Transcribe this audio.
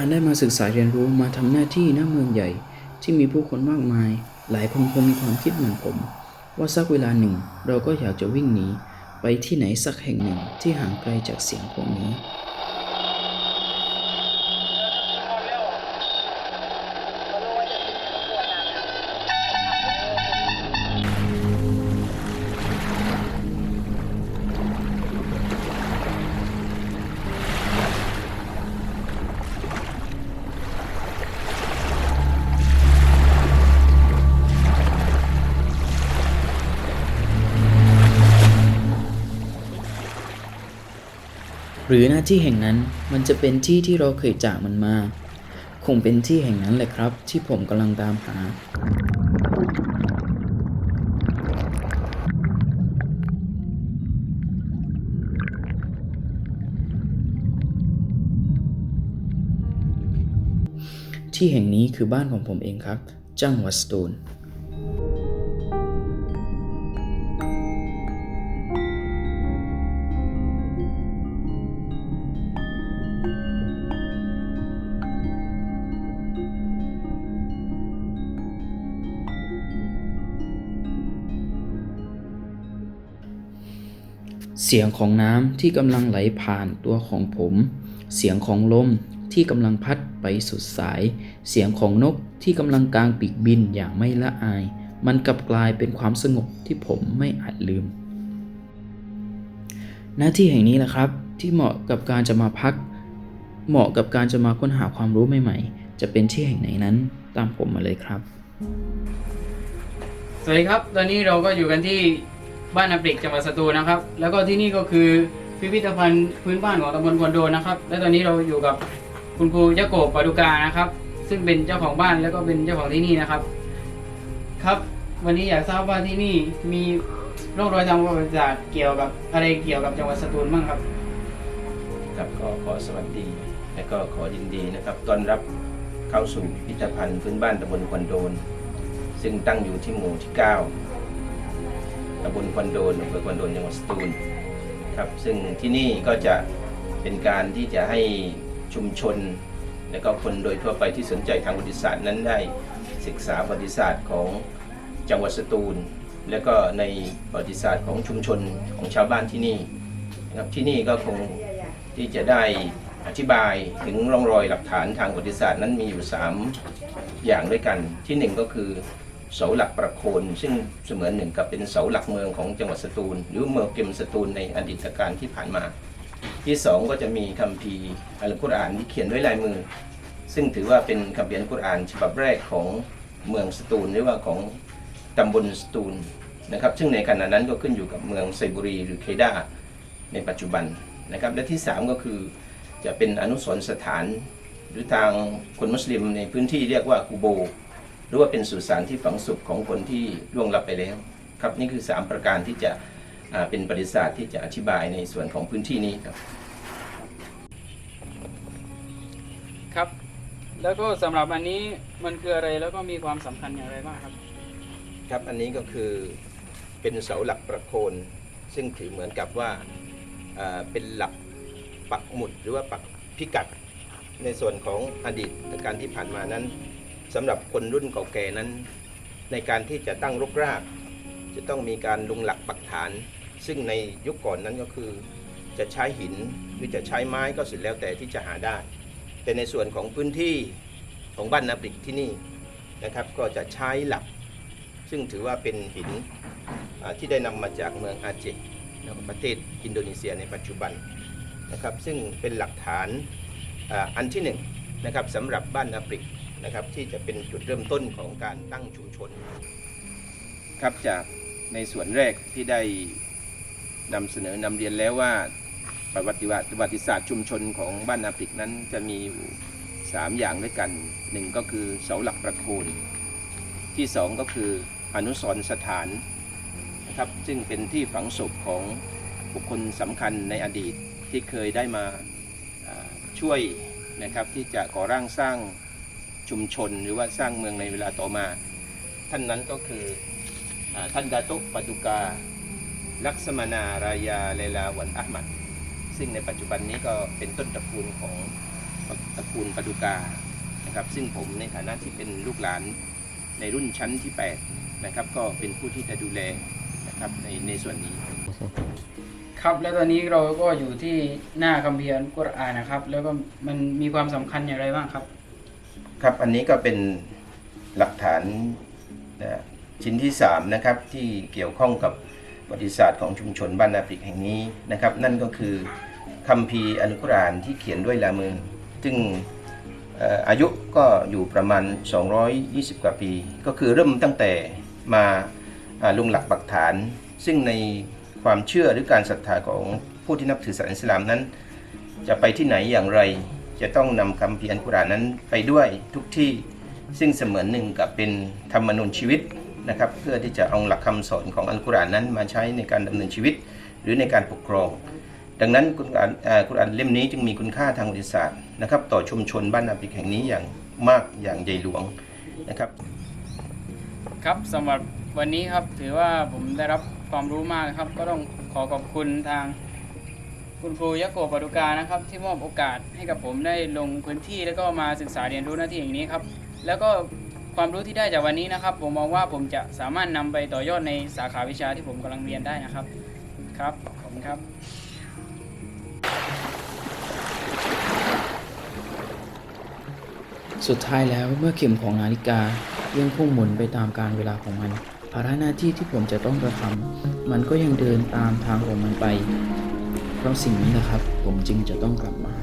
การได้มาศึกษาเรียนรู้มาทำหน้าที่หน้าเมืองใหญ่ ที่มีผู้คนมากมาย หลายคนคงมีความคิดเหมือนผม ว่าสักเวลาหนึ่ง เราก็อยากจะวิ่งหนีไปที่ไหนสักแห่งหนึ่งที่ห่างไกลจากเสียงพวกนี้ หรือหน้าที่แห่งนั้นมันจะเป็นที่ที่เราเคยจากมันมา คงเป็นที่แห่งนั้นแหละครับ ที่ผมกำลังตามหา ที่แห่งนี้คือบ้านของผมเองครับ จังหวัดสตูล เสียงของน้ำที่กำลังไหลผ่านตัวของผม เสียงของลมที่กำลังพัดไปสุดสาย เสียงของนกที่กำลังกางปีกบินอย่างไม่ละอาย มันกลับกลายเป็นความสงบที่ผมไม่อาจลืม หน้าที่แห่งนี้แหละครับ ที่เหมาะกับการจะมาพัก เหมาะกับการจะมาค้นหาความรู้ใหม่ๆ จะเป็นที่แห่งไหนนั้นตามผมมาเลยครับ สวัสดีครับ ตอนนี้เราก็อยู่กันที่ บ้านนาปริกจังหวัดสตูลนะครับ แล้วก็ที่นี่ก็คือพิพิธภัณฑ์พื้นบ้านของตำบลควนโดนนะครับ และตอนนี้เราอยู่กับคุณครูยะโกบปาดุกานะครับ ซึ่งเป็นเจ้าของบ้านแล้วก็เป็นเจ้าของที่นี่นะครับ ครับ วันนี้อยากทราบว่าที่นี่มีร่องรอยทางประวัติศาสตร์เกี่ยวกับอะไรเกี่ยวกับจังหวัดสตูลบ้างครับ ครับก็ขอสวัสดี และก็ขอยินดีนะครับต้อนรับเข้าสู่พิพิธภัณฑ์พื้นบ้านตำบลควนโดน ซึ่งตั้งอยู่ที่หมู่ที่ 9 ตำบลควันโดนอำเภอควันโดนจังหวัดสตูลครับซึ่งที่นี่ก็จะเป็นการที่จะให้ชุมชน และก็คนโดยทั่วไปที่สนใจทางประวัติศาสตร์นั้นได้ศึกษาประวัติศาสตร์ของจังหวัดสตูล และก็ในประวัติศาสตร์ของชุมชนของชาวบ้านที่นี่นะครับที่นี่ก็คงที่จะได้อธิบายถึงร่องรอยหลักฐานทางประวัติศาสตร์นั้นมีอยู่ 3 อย่างด้วยกันที่ 1 ก็คือ เสาหลักประโคน ซึ่งเสมือนหนึ่งกับเป็นเสาหลักเมืองของจังหวัดสตูล หรือเมืองเกมสตูลในอดีตการที่ผ่านมา ที่2ก็จะมีคัมภีร์อัลกุรอานที่เขียนด้วยลายมือ ซึ่งถือว่าเป็นคัมภีร์อัลกุรอานฉบับแรกของเมืองสตูลหรือว่าของตำบลสตูลนะครับ ซึ่งในขณะนั้นก็ขึ้นอยู่กับเมืองไซบุรีหรือเคดาในปัจจุบันนะครับ และที่ 3 ก็คือจะเป็นอนุสรณ์สถาน หรือทางคนมุสลิมในพื้นที่เรียกว่ากูโบ หรือว่าเป็นสุสานที่ฝังศพของคนที่ล่วงลับไปแล้วครับนี่คือ 3 ประการที่จะอ่าเป็นประวัติศาสตร์ที่จะอธิบายในส่วนของพื้นที่นี้ครับครับ แล้วก็สำหรับอันนี้มันคืออะไรแล้วก็มีความสำคัญอย่างไรบ้างครับ ครับอันนี้ก็คือเป็นเสาหลักประโคน ซึ่งถือเหมือนกับว่าอ่าเป็นหลักปักหมุดหรือว่าปักพิกัดในส่วนของอดีตการที่ผ่านมานั้น สำหรับคนรุ่นเก่าแก่นั้น ในการที่จะตั้งรกราก จะต้องมีการลงหลักปักฐาน ซึ่งในยุคก่อนนั้นก็คือ จะใช้หินหรือจะใช้ไม้ก็สุดแล้วแต่ที่จะหาได้ แต่ในส่วนของพื้นที่ของบ้านนาปริกที่นี่นะครับ ก็จะใช้หลัก ซึ่งถือว่าเป็นหินที่ได้นำมาจากเมืองอาเจแล้วก็ประเทศอินโดนีเซียในปัจจุบันนะครับ ซึ่งเป็นหลักฐานออันที่หนึ่งนะครับสำหรับบ้านนาปริก นะครับที่จะเป็นจุดเริ่มต้นของการตั้งชุมชน ครับจากในส่วนแรกที่ได้นำเสนอนำเรียนแล้วว่าประวัติวัติประวัติศาสตร์ชุมชนของบ้านนาปิกนั้นจะมีอยู่สามอย่างด้วยกันหนึ่งก็คือเสาหลักประโคนที่สองก็คืออนุสรณ์สถานนะครับซึ่งเป็นที่ฝังศพของบุคคลสำคัญในอดีตที่เคยได้มาช่วยนะครับที่จะก่อร่างสร้าง ชุมชน หรือว่าสร้างเมืองในเวลาต่อมา ท่านนั้นก็คืออท่านดาตุปตุกา ลักษมนารายาเลลาวันอัลมัดซึ่งในปัจจุบันนี้ก็เป็นต้นตระกูลของตระกูลปดุกานะครับ ซึ่งผมในฐานะที่เป็นลูกหลานในรุ่นชั้นที่ 8 นะครับ ก็เป็นผู้ที่จะดูแลนะครับในในส่วนนี้ ครับแล้วตอนนี้เราก็อยู่ที่หน้าคัมภีร์อัลกุรอานนะครับ แล้วก็มันมีความสำคัญอย่างไรบ้างครับ ครับอันนี้ก็เป็นหลักฐานนะชิ้นที่3นะครับที่เกี่ยวข้องกับประวัติศาสตร์ของชุมชนบ้านนาปริกแห่งนี้นะครับ นั่นก็คือคัมภีร์อัลกุรอานที่เขียนด้วยลายมือ ซึ่งอายุก็อยู่ประมาณ 220 กว่าปี ก็คือเริ่มตั้งแต่มาอ่าลงหลักปักฐาน ซึ่งในความเชื่อหรือการศรัทธาของผู้ที่นับถือศาสนาอิสลามนั้น จะไปที่ไหนอย่างไร จะต้องนำคำพีร์อัลกุรานนั้นไปด้วยทุกที่ซึ่งเสมือนหนึ่งกับเป็นธรรมนูญชีวิตนะครับเพื่อที่จะเอาหลักคำสอนของอัลกุรอานนั้นมาใช้ในการดำเนินชีวิต หรือในการปกครอง ดังนั้นกุรอานกุรอานเล่มนี้จึงมีคุณค่าทางประวัติศาสตร์นะครับต่อชุมชนบ้านนาปิกแห่งนี้อย่างมากอย่างใหญ่หลวงนะครับครับสำหรับวันนี้ครับถือว่าผมได้รับความรู้มากครับ ก็ต้องขอขอบคุณทาง คุณครูยะโกบปดุกานะครับ ที่มอบโอกาสให้กับผมได้ลงพื้นที่แล้วก็มาศึกษาเรียนรู้หน้าที่อย่างนี้ครับ แล้วก็ความรู้ที่ได้จากวันนี้นะครับ ผมมองว่าผมจะสามารถนำไปต่อยอดในสาขาวิชาที่ผมกำลังเรียนได้นะครับครับขอบคุณครับ สุดท้ายแล้วเมื่อเข็มของนาฬิกายังคงหมุนไปตามการเวลาของมัน ภาระหน้าที่ที่ผมจะต้องกระทำมันก็ยังเดินตามทางของมันไป เพราะสิ่งนี้นะครับ ผมจึงจะต้องกลับมา